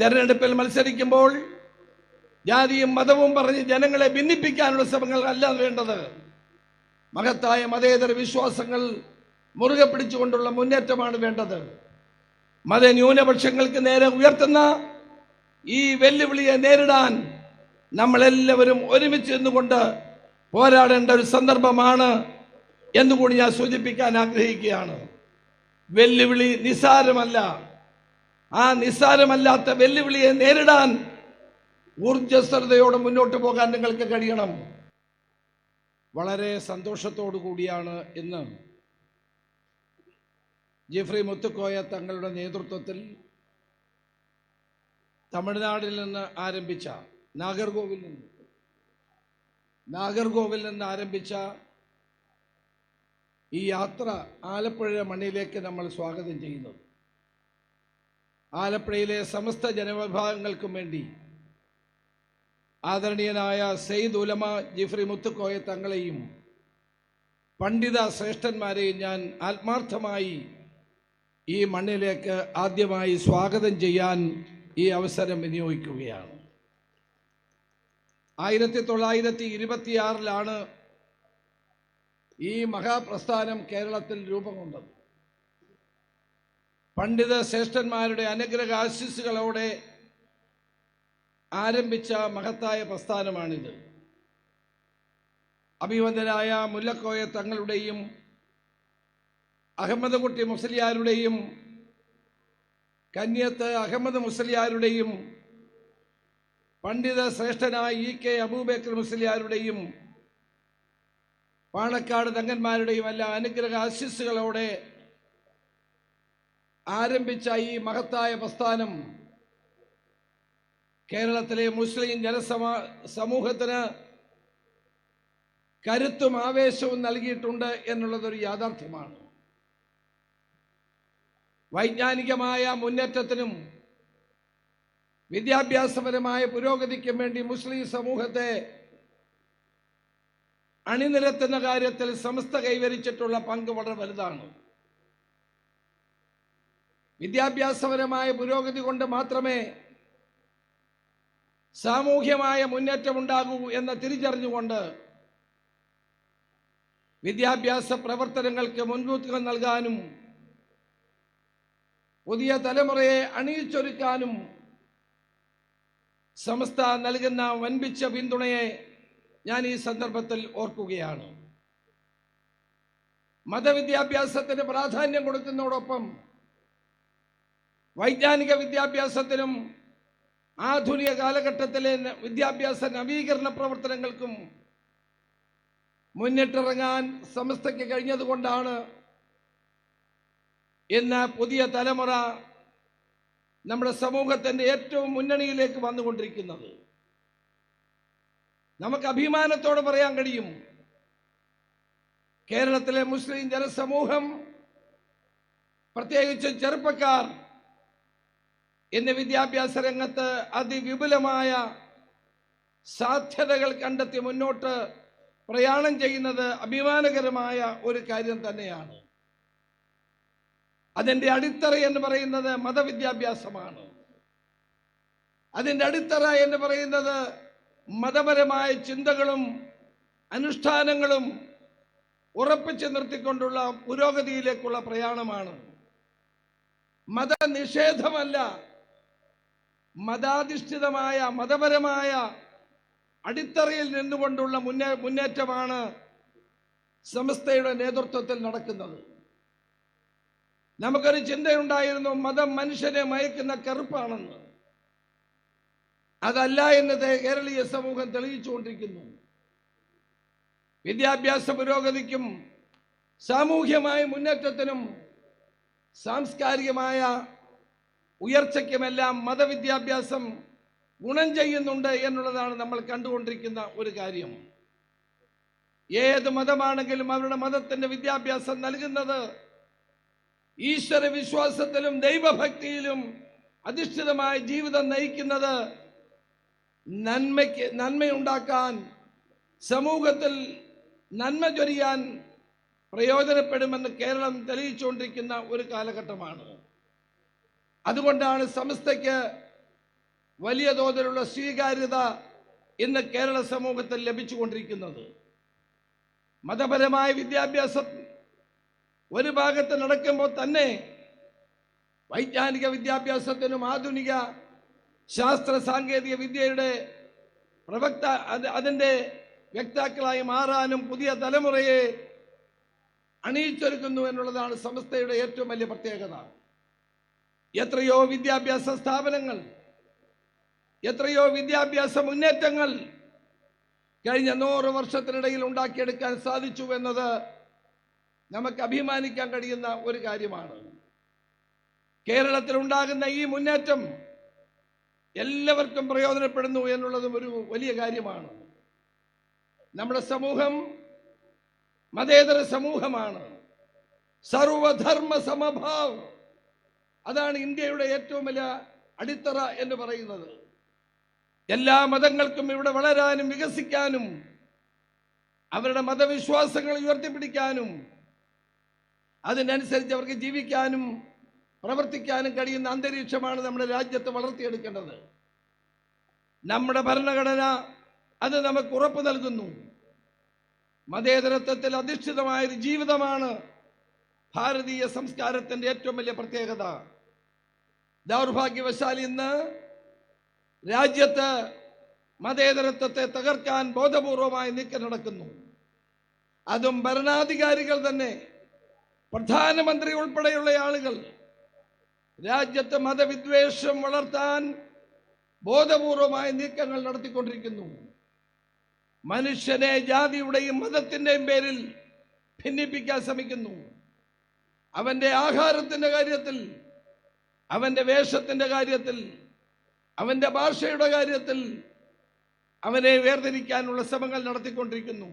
തെരഞ്ഞെടുപ്പിൽ മത്സരിക്കുമ്പോൾ ജാതിയും മതവും പറഞ്ഞ് ജനങ്ങളെ ഭിന്നിപ്പിക്കാനുള്ള ശ്രമങ്ങൾ അല്ല വേണ്ടത്. മഹത്തായ മതേതര വിശ്വാസങ്ങൾ മുറുകെ പിടിച്ചുകൊണ്ടുള്ള മുന്നേറ്റമാണ് വേണ്ടത്. മതന്യൂനപക്ഷങ്ങൾക്ക് നേരെ ഉയർത്തുന്ന ഈ വെല്ലുവിളിയെ നേരിടാൻ നമ്മളെല്ലാവരും ഒരുമിച്ച് നിന്നുകൊണ്ട് പോരാടേണ്ട ഒരു സന്ദർഭമാണ് എന്നുകൂടി ഞാൻ സൂചിപ്പിക്കാൻ ആഗ്രഹിക്കുകയാണ്. വെല്ലുവിളി നിസ്സാരമല്ല. ആ നിസ്സാരമല്ലാത്ത വെല്ലുവിളിയെ നേരിടാൻ ഊർജസ്വലതയോടെ മുന്നോട്ട് പോകാൻ നിങ്ങൾക്ക് കഴിയണം. വളരെ സന്തോഷത്തോടു കൂടിയാണ് ഇന്ന് ജിഫ്രി മുത്തുക്കോയ തങ്ങളുടെ നേതൃത്വത്തിൽ തമിഴ്നാട്ടിൽ നിന്ന് ആരംഭിച്ച നാഗർകോവിൽ നിന്ന് നാഗർകോവിൽ നിന്ന് ആരംഭിച്ച ഈ യാത്ര ആലപ്പുഴ മണ്ണിലേക്ക് നമ്മൾ സ്വാഗതം ചെയ്യുന്നത്. ആലപ്പുഴയിലെ സമസ്ത ജനവിഭാഗങ്ങൾക്കും വേണ്ടി ആദരണീയനായ സെയ്ദ് ഉലമ ജിഫ്രി മുത്തുക്കോയ തങ്ങളെയും പണ്ഡിത ശ്രേഷ്ഠന്മാരെയും ഞാൻ ആത്മാർത്ഥമായി ഈ മണ്ണിലേക്ക് ആദ്യമായി സ്വാഗതം ചെയ്യാൻ ഈ അവസരം വിനിയോഗിക്കുകയാണ്. ആയിരത്തി തൊള്ളായിരത്തി ഇരുപത്തിയാറിലാണ് ഈ മഹാപ്രസ്ഥാനം കേരളത്തിൽ രൂപം കൊണ്ടത്. പണ്ഡിത ശ്രേഷ്ഠന്മാരുടെ അനുഗ്രഹ ആശിസ്സുകളോടെ ആരംഭിച്ച മഹത്തായ പ്രസ്ഥാനമാണിത്. അഭിവന്ദനായ മുല്ലക്കോയ തങ്ങളുടെയും അഹമ്മദ് കുട്ടി മുസ്ലിയാരുടെയും കന്യത്ത് അഹമ്മദ് മുസ്ലിയാരുടെയും പണ്ഡിത ശ്രേഷ്ഠനായ ഇ കെ അബൂബക്കർ മുസ്ലിയാരുടെയും പാണക്കാട് തങ്ങന്മാരുടെയും എല്ലാ അനുഗ്രഹ ആശിസ്സുകളോടെ ആരംഭിച്ച ഈ മഹത്തായ പ്രസ്ഥാനം കേരളത്തിലെ മുസ്ലിം ജനസമാ സമൂഹത്തിന് കരുത്തും ആവേശവും നൽകിയിട്ടുണ്ട് എന്നുള്ളതൊരു യാഥാർത്ഥ്യമാണ്. വൈജ്ഞാനികമായ മുന്നേറ്റത്തിനും വിദ്യാഭ്യാസപരമായ പുരോഗതിക്കും വേണ്ടി മുസ്ലിം സമൂഹത്തെ അണിനിരത്തുന്ന കാര്യത്തിൽ സമസ്ത കൈവരിച്ചിട്ടുള്ള പങ്ക് വളരെ വലുതാണ്. വിദ്യാഭ്യാസപരമായ പുരോഗതി കൊണ്ട് മാത്രമേ സാമൂഹ്യമായ മുന്നേറ്റം ഉണ്ടാകൂ എന്ന് തിരിച്ചറിഞ്ഞുകൊണ്ട് വിദ്യാഭ്യാസ പ്രവർത്തനങ്ങൾക്ക് മുൻകൂത്തുകൾ നൽകാനും പുതിയ തലമുറയെ അണിയിച്ചൊരുക്കാനും സമസ്ത നൽകുന്ന വൻപിച്ച പിന്തുണയെ ഞാൻ ഈ സന്ദർഭത്തിൽ ഓർക്കുകയാണ്. മതവിദ്യാഭ്യാസത്തിന് പ്രാധാന്യം കൊടുക്കുന്നതോടൊപ്പം വൈജ്ഞാനിക വിദ്യാഭ്യാസത്തിനും ആധുനിക കാലഘട്ടത്തിലെ വിദ്യാഭ്യാസ നവീകരണ പ്രവർത്തനങ്ങൾക്കും മുന്നിട്ടിറങ്ങാൻ സമസ്തയ്ക്ക് കഴിഞ്ഞതുകൊണ്ടാണ് ഇന്ന് പുതിയ തലമുറ നമ്മുടെ സമൂഹത്തിന്റെ ഏറ്റവും മുന്നണിയിലേക്ക് വന്നുകൊണ്ടിരിക്കുന്നത്. നമുക്ക് അഭിമാനത്തോടെ പറയാൻ കഴിയും കേരളത്തിലെ മുസ്ലിം ജനസമൂഹം പ്രത്യേകിച്ച് ചെറുപ്പക്കാർ ഇന്ന് വിദ്യാഭ്യാസ രംഗത്ത് അതിവിപുലമായ സാധ്യതകൾ കണ്ടെത്തി മുന്നോട്ട് പ്രയാണം ചെയ്യുന്നത് അഭിമാനകരമായ ഒരു കാര്യം തന്നെയാണ്. അതിന്റെ അടിത്തറ എന്ന് പറയുന്നത് മതവിദ്യാഭ്യാസമാണ്. അതിന്റെ അടിത്തറ എന്ന് പറയുന്നത് മതപരമായ ചിന്തകളും അനുഷ്ഠാനങ്ങളും ഉറപ്പിച്ചു നിർത്തിക്കൊണ്ടുള്ള പുരോഗതിയിലേക്കുള്ള പ്രയാണമാണ്. മതനിഷേധമല്ല മതാധിഷ്ഠിതമായ മതപരമായ അടിത്തറയിൽ നിന്നുകൊണ്ടുള്ള മുന്നേ മുന്നേറ്റമാണ് സമസ്തയുടെ നേതൃത്വത്തിൽ നടക്കുന്നത്. നമുക്കൊരു ചിന്തയുണ്ടായിരുന്നു മതം മനുഷ്യനെ മയക്കുന്ന കറുപ്പാണെന്ന്. അതല്ല എന്ന് കേരളീയ സമൂഹം തെളിയിച്ചുകൊണ്ടിരിക്കുന്നു. വിദ്യാഭ്യാസ പുരോഗതിക്കും സാമൂഹ്യമായ മുന്നേറ്റത്തിനും സാംസ്കാരികമായ ഉയർച്ചയ്ക്കുമെല്ലാം മതവിദ്യാഭ്യാസം ഗുണം ചെയ്യുന്നുണ്ട് എന്നുള്ളതാണ് നമ്മൾ കണ്ടുകൊണ്ടിരിക്കുന്ന ഒരു കാര്യം. ഏത് മതമാണെങ്കിലും അവരുടെ മതത്തിന്റെ വിദ്യാഭ്യാസം നൽകുന്നത് ഈശ്വര വിശ്വാസത്തിലും ദൈവഭക്തിയിലും അധിഷ്ഠിതമായ ജീവിതം നയിക്കുന്നത് നന്മയ്ക്ക് നന്മയുണ്ടാക്കാൻ സമൂഹത്തിൽ നന്മ ചൊരിയാൻ പ്രയോജനപ്പെടുമെന്ന് കേരളം തെളിയിച്ചുകൊണ്ടിരിക്കുന്ന ഒരു കാലഘട്ടമാണ്. അതുകൊണ്ടാണ് സംസ്ഥയ്ക്ക് വലിയ തോതിലുള്ള സ്വീകാര്യത ഇന്ന് കേരള സമൂഹത്തിൽ ലഭിച്ചുകൊണ്ടിരിക്കുന്നത്. മതപരമായ വിദ്യാഭ്യാസം ഒരു ഭാഗത്ത് നടക്കുമ്പോൾ തന്നെ വൈജ്ഞാനിക വിദ്യാഭ്യാസത്തിനും ആധുനിക ശാസ്ത്ര സാങ്കേതിക വിദ്യയുടെ പ്രവക്ത അത് അതിന്റെ വ്യക്താക്കളായി മാറാനും പുതിയ തലമുറയെ അണിയിച്ചൊരുക്കുന്നു എന്നുള്ളതാണ് സംസ്ഥയുടെ ഏറ്റവും വലിയ പ്രത്യേകത. എത്രയോ വിദ്യാഭ്യാസ സ്ഥാപനങ്ങൾ എത്രയോ വിദ്യാഭ്യാസ മുന്നേറ്റങ്ങൾ കഴിഞ്ഞ നൂറ് വർഷത്തിനിടയിൽ ഉണ്ടാക്കിയെടുക്കാൻ സാധിച്ചു എന്നത് നമുക്ക് അഭിമാനിക്കാൻ കഴിയുന്ന ഒരു കാര്യമാണ്. കേരളത്തിൽ ഉണ്ടാകുന്ന ഈ മുന്നേറ്റം എല്ലാവർക്കും പ്രയോജനപ്പെടുന്നു എന്നുള്ളതും ഒരു വലിയ കാര്യമാണ്. നമ്മുടെ സമൂഹം മതേതര സമൂഹമാണ്. സർവധർമ്മ സമഭാവ് അതാണ് ഇന്ത്യയുടെ ഏറ്റവും വലിയ അടിത്തറ എന്ന് പറയുന്നത്. എല്ലാ മതങ്ങൾക്കും ഇവിടെ വളരാനും വികസിക്കാനും അവരുടെ മതവിശ്വാസങ്ങൾ ഉയർത്തിപ്പിടിക്കാനും അതിനനുസരിച്ച് അവർക്ക് ജീവിക്കാനും പ്രവർത്തിക്കാനും കഴിയുന്ന അന്തരീക്ഷമാണ് നമ്മുടെ രാജ്യത്ത് വളർത്തിയെടുക്കേണ്ടത്. നമ്മുടെ ഭരണഘടന അത് നമുക്ക് ഉറപ്പ് നൽകുന്നു. മതേതരത്വത്തിൽ അധിഷ്ഠിതമായൊരു ജീവിതമാണ് ഭാരതീയ സംസ്കാരത്തിന്റെ ഏറ്റവും വലിയ പ്രത്യേകത. ദൗർഭാഗ്യവശാൽ ഇന്ന് രാജ്യത്ത് മതേതരത്വത്തെ തകർക്കാൻ ബോധപൂർവമായി നീക്കം നടക്കുന്നു. അതും ഭരണാധികാരികൾ തന്നെ പ്രധാനമന്ത്രി ഉൾപ്പെടെയുള്ള ആളുകൾ രാജ്യത്ത് മതവിദ്വേഷം വളർത്താൻ ബോധപൂർവമായ നീക്കങ്ങൾ നടത്തിക്കൊണ്ടിരിക്കുന്നു. മനുഷ്യനെ ജാതിയുടെയും മതത്തിന്റെയും പേരിൽ ഭിന്നിപ്പിക്കാൻ ശ്രമിക്കുന്നു. അവന്റെ ആഹാരത്തിന്റെ കാര്യത്തിൽ അവന്റെ വേഷത്തിന്റെ കാര്യത്തിൽ അവന്റെ ഭാഷയുടെ കാര്യത്തിൽ അവനെ വേർതിരിക്കാനുള്ള ശ്രമങ്ങൾ നടത്തിക്കൊണ്ടിരിക്കുന്നു.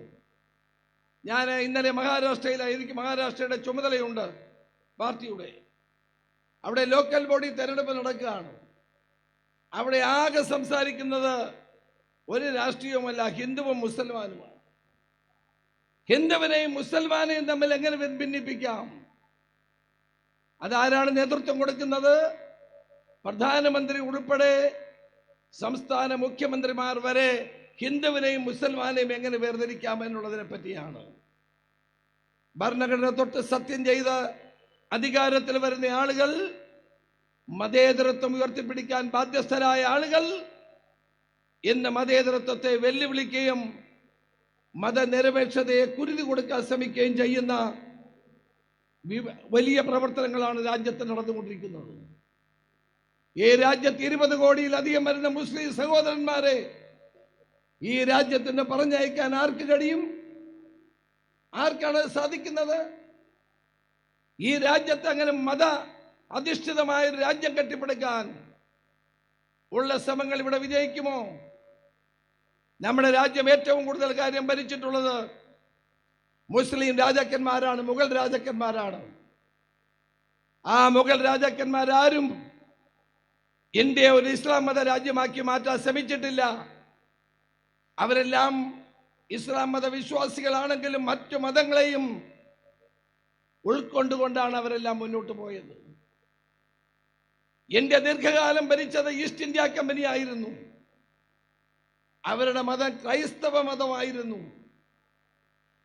ഞാൻ ഇന്നലെ മഹാരാഷ്ട്രയിൽ എനിക്ക് മഹാരാഷ്ട്രയുടെ ചുമതലയുണ്ട് പാർട്ടിയുടെ. അവിടെ ലോക്കൽ ബോഡി തെരഞ്ഞെടുപ്പ് നടക്കുകയാണ്. അവിടെ ആകെ സംസാരിക്കുന്നത് ഒരു രാഷ്ട്രീയവുമല്ല ഹിന്ദുവും മുസൽമാനുമാണ്. ഹിന്ദുവിനെയും മുസൽമാനെയും തമ്മിൽ എങ്ങനെ ഭിന്നിപ്പിക്കാം? അതാരാണ് നേതൃത്വം കൊടുക്കുന്നത്? പ്രധാനമന്ത്രി ഉൾപ്പെടെ സംസ്ഥാന മുഖ്യമന്ത്രിമാർ വരെ ഹിന്ദുവിനെയും മുസൽമാനെയും എങ്ങനെ വേർതിരിക്കാം എന്നുള്ളതിനെ പറ്റിയാണ്. ഭരണഘടന തൊട്ട് സത്യം ചെയ്ത അധികാരത്തിൽ വരുന്ന ആളുകൾ മതേതരത്വം ഉയർത്തിപ്പിടിക്കാൻ ബാധ്യസ്ഥരായ ആളുകൾ ഇന്ന് മതേതരത്വത്തെ വെല്ലുവിളിക്കുകയും മതനിരപേക്ഷതയെ കുരുതി കൊടുക്കാൻ ശ്രമിക്കുകയും ചെയ്യുന്ന വലിയ പ്രവർത്തനങ്ങളാണ് രാജ്യത്ത് നടന്നുകൊണ്ടിരിക്കുന്നത്. ഈ രാജ്യത്ത് ഇരുപത് കോടിയിലധികം വരുന്ന മുസ്ലിം സഹോദരന്മാരെ ഈ രാജ്യത്തിന് പറഞ്ഞയക്കാൻ ആർക്ക് കഴിയും? ആർക്കാണ് സാധിക്കുന്നത്? ഈ രാജ്യത്ത് അങ്ങനെ മത അധിഷ്ഠിതമായ ഒരു രാജ്യം കെട്ടിപ്പടുക്കാൻ ഉള്ള ശ്രമങ്ങൾ ഇവിടെ വിജയിക്കുമോ? നമ്മുടെ രാജ്യം ഏറ്റവും കൂടുതൽ കാര്യം ഭരിച്ചിട്ടുള്ളത് മുസ്ലിം രാജാക്കന്മാരാണ് മുഗൾ രാജാക്കന്മാരാണ്. ആ മുഗൾ രാജാക്കന്മാരാരും ഇന്ത്യ ഒരു ഇസ്ലാം മത രാജ്യമാക്കി മാറ്റാൻ ശ്രമിച്ചിട്ടില്ല. അവരെല്ലാം ഇസ്ലാം മത വിശ്വാസികളാണെങ്കിലും മറ്റു മതങ്ങളെയും ഉൾക്കൊണ്ടുകൊണ്ടാണ് അവരെല്ലാം മുന്നോട്ട് പോയത്. ഇന്ത്യ ദീർഘകാലം ഭരിച്ചത് ഈസ്റ്റ് ഇന്ത്യ കമ്പനി ആയിരുന്നു അവരുടെ മതം ക്രൈസ്തവ മതമായിരുന്നു.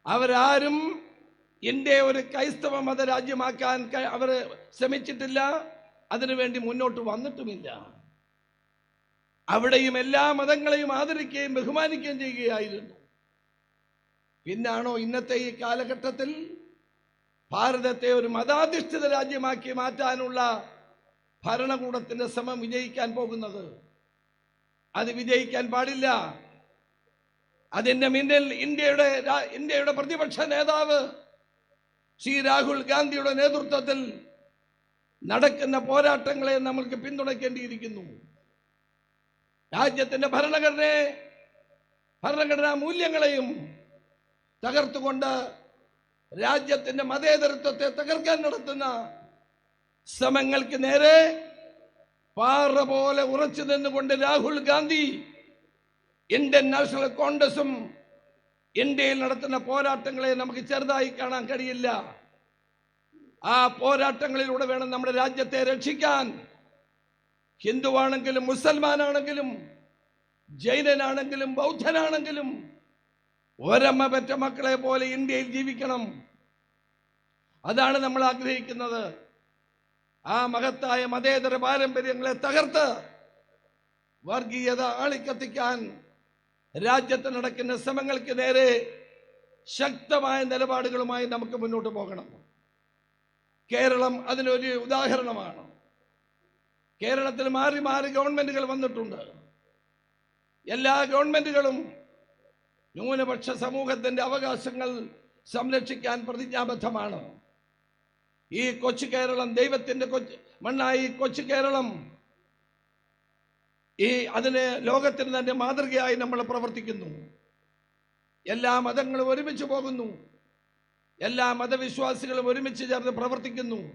അവരാരും ഇന്ത്യയെ ഒരു ക്രൈസ്തവ മത രാജ്യമാക്കാൻ അവർ ശ്രമിച്ചിട്ടില്ല. അതിനുവേണ്ടി മുന്നോട്ട് വന്നിട്ടുമില്ല. അവിടെയും എല്ലാ മതങ്ങളെയും ആദരിക്കുകയും ബഹുമാനിക്കുകയും ചെയ്യുകയായിരുന്നു. പിന്നാണോ ഇന്നത്തെ ഈ കാലഘട്ടത്തിൽ ഭാരതത്തെ ഒരു മതാധിഷ്ഠിത രാജ്യമാക്കി മാറ്റാനുള്ള ഭരണകൂടത്തിന്റെ ശ്രമം വിജയിക്കാൻ പോകുന്നത്? അത് വിജയിക്കാൻ പാടില്ല. അതിന്റെ മുന്നിൽ ഇന്ത്യയുടെ ഇന്ത്യയുടെ പ്രതിപക്ഷ നേതാവ് ശ്രീ രാഹുൽ ഗാന്ധിയുടെ നേതൃത്വത്തിൽ നടക്കുന്ന പോരാട്ടങ്ങളെ നമ്മൾക്ക് പിന്തുണയ്ക്കേണ്ടിയിരിക്കുന്നു. രാജ്യത്തിന്റെ ഭരണഘടനയെ ഭരണഘടനാ മൂല്യങ്ങളെയും തകർത്തുകൊണ്ട് രാജ്യത്തിന്റെ മതേതരത്വത്തെ തകർക്കാൻ നടത്തുന്ന ശ്രമങ്ങൾക്ക് നേരെ പാറ പോലെ ഉറച്ചു നിന്നുകൊണ്ട് രാഹുൽ ഗാന്ധി ഇന്ത്യൻ നാഷണൽ കോൺഗ്രസും ഇന്ത്യയിൽ നടത്തുന്ന പോരാട്ടങ്ങളെ നമുക്ക് ചെറുതായി കാണാൻ കഴിയില്ല. ആ പോരാട്ടങ്ങളിലൂടെ വേണം നമ്മുടെ രാജ്യത്തെ രക്ഷിക്കാൻ. ഹിന്ദുവാണെങ്കിലും മുസൽമാനാണെങ്കിലും ജൈനനാണെങ്കിലും ബൗദ്ധനാണെങ്കിലും ഒരമ്മ പെറ്റ മക്കളെ പോലെ ഇന്ത്യയിൽ ജീവിക്കണം. അതാണ് നമ്മൾ ആഗ്രഹിക്കുന്നത്. ആ മഹത്തായ മതേതര പാരമ്പര്യങ്ങളെ തകർത്ത് വർഗീയത ആളിക്കത്തിക്കാൻ രാജ്യത്ത് നടക്കുന്ന ശ്രമങ്ങൾക്ക് നേരെ ശക്തമായ നിലപാടുകളുമായി നമുക്ക് മുന്നോട്ട് പോകണം. കേരളം അതിനൊരു ഉദാഹരണമാണ്. കേരളത്തിൽ മാറി മാറി ഗവൺമെന്റുകൾ വന്നിട്ടുണ്ട്. എല്ലാ ഗവൺമെന്റുകളും ന്യൂനപക്ഷ സമൂഹത്തിന്റെ അവകാശങ്ങൾ സംരക്ഷിക്കാൻ പ്രതിജ്ഞാബദ്ധമാണ്. ഈ കൊച്ചു കേരളം ദൈവത്തിന്റെ കൊച്ചു മണ്ണായി കൊച്ചു കേരളം ഈ അതിന് ലോകത്തിന് തന്നെ മാതൃകയായി നമ്മൾ പ്രവർത്തിക്കുന്നു. എല്ലാ മതങ്ങളും ഒരുമിച്ച് പോകുന്നു. എല്ലാ മതവിശ്വാസികളും ഒരുമിച്ച് ചേർന്ന് പ്രവർത്തിക്കുന്നു.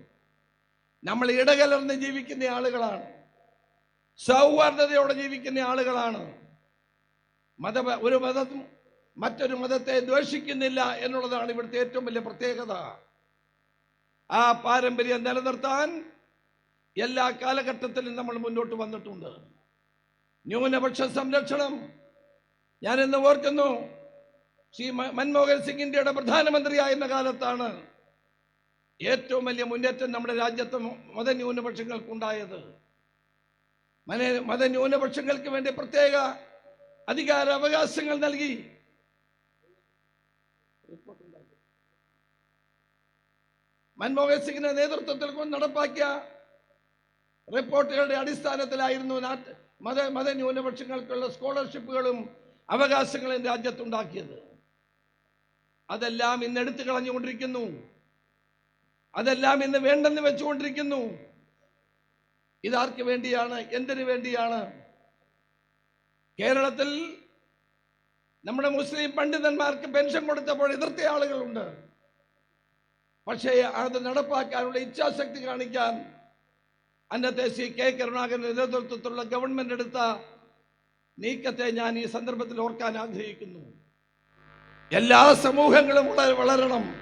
നമ്മൾ ഇടകലർന്ന് ജീവിക്കുന്ന ആളുകളാണ്. സൗഹാർദ്ദതയോടെ ജീവിക്കുന്ന ആളുകളാണ്. മത ഒരു മതം മറ്റൊരു മതത്തെ ദ്വേഷിക്കുന്നില്ല എന്നുള്ളതാണ് ഇവിടുത്തെ ഏറ്റവും വലിയ പ്രത്യേകത. ആ പാരമ്പര്യം നിലനിർത്താൻ എല്ലാ കാലഘട്ടത്തിലും നമ്മൾ മുന്നോട്ട് വന്നിട്ടുണ്ട്. ന്യൂനപക്ഷ സംരക്ഷണം. ഞാൻ ഇന്ന് ഓർക്കുന്നു ശ്രീ മൻമോഹൻ സിംഗ് ഇന്ത്യയുടെ പ്രധാനമന്ത്രിയായിരുന്ന കാലത്താണ് ഏറ്റവും വലിയ മുന്നേറ്റം നമ്മുടെ രാജ്യത്ത് മതന്യൂനപക്ഷങ്ങൾക്കുണ്ടായത്. മന മതന്യൂനപക്ഷങ്ങൾക്ക് വേണ്ടി പ്രത്യേക അധികാര അവകാശങ്ങൾ നൽകി. മൻമോഹൻ സിംഗിന്റെ നേതൃത്വത്തിൽ നടപ്പാക്കിയ റിപ്പോർട്ടുകളുടെ അടിസ്ഥാനത്തിലായിരുന്നു നാട്ട് മത മതന്യൂനപക്ഷങ്ങൾക്കുള്ള സ്കോളർഷിപ്പുകളും അവകാശങ്ങളും രാജ്യത്തുണ്ടാക്കിയത്. അതെല്ലാം ഇന്ന് എടുത്തു കളഞ്ഞുകൊണ്ടിരിക്കുന്നു. അതെല്ലാം ഇന്ന് വേണ്ടെന്ന് വെച്ചുകൊണ്ടിരിക്കുന്നു. ഇതാർക്ക് വേണ്ടിയാണ്? എന്തിനു വേണ്ടിയാണ്? കേരളത്തിൽ നമ്മുടെ മുസ്ലിം പണ്ഡിതന്മാർക്ക് പെൻഷൻ കൊടുത്തപ്പോൾ എതിർത്ത ആളുകളുണ്ട്. പക്ഷേ അത് നടപ്പാക്കാനുള്ള ഇച്ഛാശക്തി കാണിക്കാൻ അന്നത്തെ ശ്രീ കെ കരുണാകരന്റെ നേതൃത്വത്തിലുള്ള ഗവൺമെന്റ് എടുത്ത നീക്കത്തെ ഞാൻ ഈ സന്ദർഭത്തിൽ ഓർക്കാൻ ആഗ്രഹിക്കുന്നു. എല്ലാ സമൂഹങ്ങളും വള- വളരണം.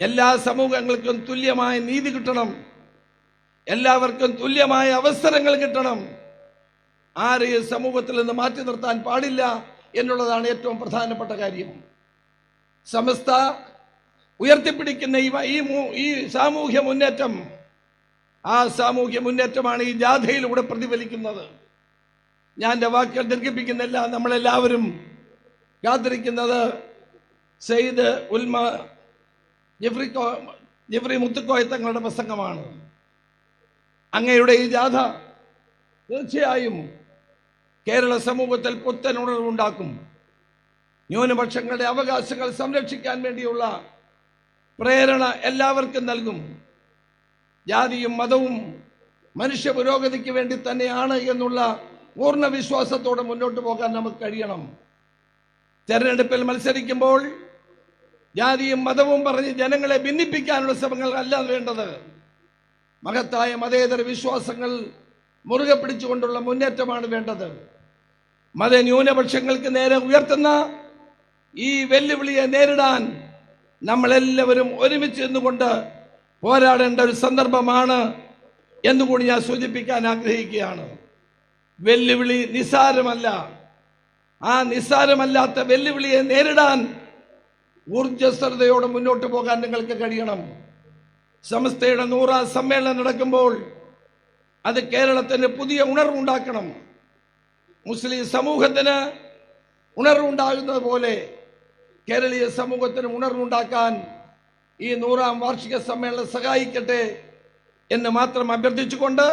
എല്ലാ സമൂഹങ്ങൾക്കും തുല്യമായ നീതി കിട്ടണം. എല്ലാവർക്കും തുല്യമായ അവസരങ്ങൾ കിട്ടണം. ആരെയും സമൂഹത്തിൽ നിന്ന് മാറ്റി നിർത്താൻ പാടില്ല എന്നുള്ളതാണ് ഏറ്റവും പ്രധാനപ്പെട്ട കാര്യം. സമസ്ത ഉയർത്തിപ്പിടിക്കുന്ന ഈ ഈ സാമൂഹ്യ മുന്നേറ്റം ആ സാമൂഹ്യ മുന്നേറ്റമാണ് ഈ ജാഥയിലൂടെ പ്രതിഫലിക്കുന്നത്. ഞാൻ എന്റെ വാക്കുകൾ ദീർഘിപ്പിക്കുന്നില്ല. നമ്മളെല്ലാവരും കാത്തിരിക്കുന്നത് സെയ്ദ് ഉൽമ ജെഫ്രി കോ- ജെഫ്രി മുത്തുക്കോയ തങ്ങളുടെ പ്രസംഗമാണ്. അങ്ങയുടെ ഈ ജാഥ തീർച്ചയായും കേരള സമൂഹത്തിൽ പുത്തൻ ഉണർവുണ്ടാക്കും ന്യൂനപക്ഷങ്ങളുടെ അവകാശങ്ങൾ സംരക്ഷിക്കാൻ വേണ്ടിയുള്ള പ്രേരണ എല്ലാവർക്കും നൽകും. ജാതിയും മതവും മനുഷ്യ പുരോഗതിക്ക് വേണ്ടി തന്നെയാണ് എന്നുള്ള പൂർണ വിശ്വാസത്തോടെ മുന്നോട്ട് പോകാൻ നമുക്ക് കഴിയണം. തെരഞ്ഞെടുപ്പിൽ മത്സരിക്കുമ്പോൾ ജാതിയും മതവും പറഞ്ഞ് ജനങ്ങളെ ഭിന്നിപ്പിക്കാനുള്ള ശ്രമങ്ങൾ അല്ല വേണ്ടത്. മഹത്തായ മതേതര വിശ്വാസങ്ങൾ മുറുകെ പിടിച്ചുകൊണ്ടുള്ള മുന്നേറ്റമാണ് വേണ്ടത്. മതന്യൂനപക്ഷങ്ങൾക്ക് നേരെ ഉയർത്തുന്ന ഈ വെല്ലുവിളിയെ നേരിടാൻ നമ്മളെല്ലാവരും ഒരുമിച്ച് നിന്നുകൊണ്ട് പോരാടേണ്ട ഒരു സന്ദർഭമാണ് എന്നുകൂടി ഞാൻ സൂചിപ്പിക്കാൻ ആഗ്രഹിക്കുകയാണ്. വെല്ലുവിളി നിസ്സാരമല്ല. ആ നിസ്സാരമല്ലാത്ത വെല്ലുവിളിയെ നേരിടാൻ ഊർജസ്വലതയോടെ മുന്നോട്ട് പോകാൻ നിങ്ങൾക്ക് കഴിയണം. സമസ്തയുടെ നൂറാം സമ്മേളനം നടക്കുമ്പോൾ അത് കേരളത്തിന് പുതിയ ഉണർവുണ്ടാക്കണം. മുസ്ലിം സമൂഹത്തിന് ഉണർവുണ്ടാകുന്നത് പോലെ കേരളീയ സമൂഹത്തിന് ഉണർവുണ്ടാക്കാൻ ഈ നൂറാം വാർഷിക സമ്മേളനം സഹായിക്കട്ടെ എന്ന് മാത്രം അഭ്യർത്ഥിച്ചുകൊണ്ട്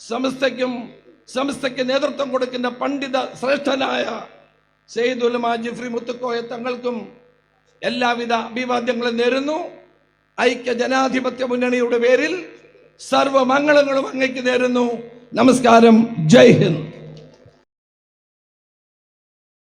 സംസ്ഥയ്ക്കും സംസ്ഥയ്ക്ക് നേതൃത്വം കൊടുക്കുന്ന പണ്ഡിത ശ്രേഷ്ഠനായ സെയ്ദുലമ ജിഫ്രി മുത്തുക്കോയ തങ്ങൾക്കും എല്ലാവിധ അഭിവാദ്യങ്ങളും നേരുന്നു. ഐക്യ ജനാധിപത്യ മുന്നണിയുടെ പേരിൽ സർവമംഗളങ്ങളും അങ്ങയ്ക്ക് നേരുന്നു. നമസ്കാരം. ജയ് ഹിന്ദ്.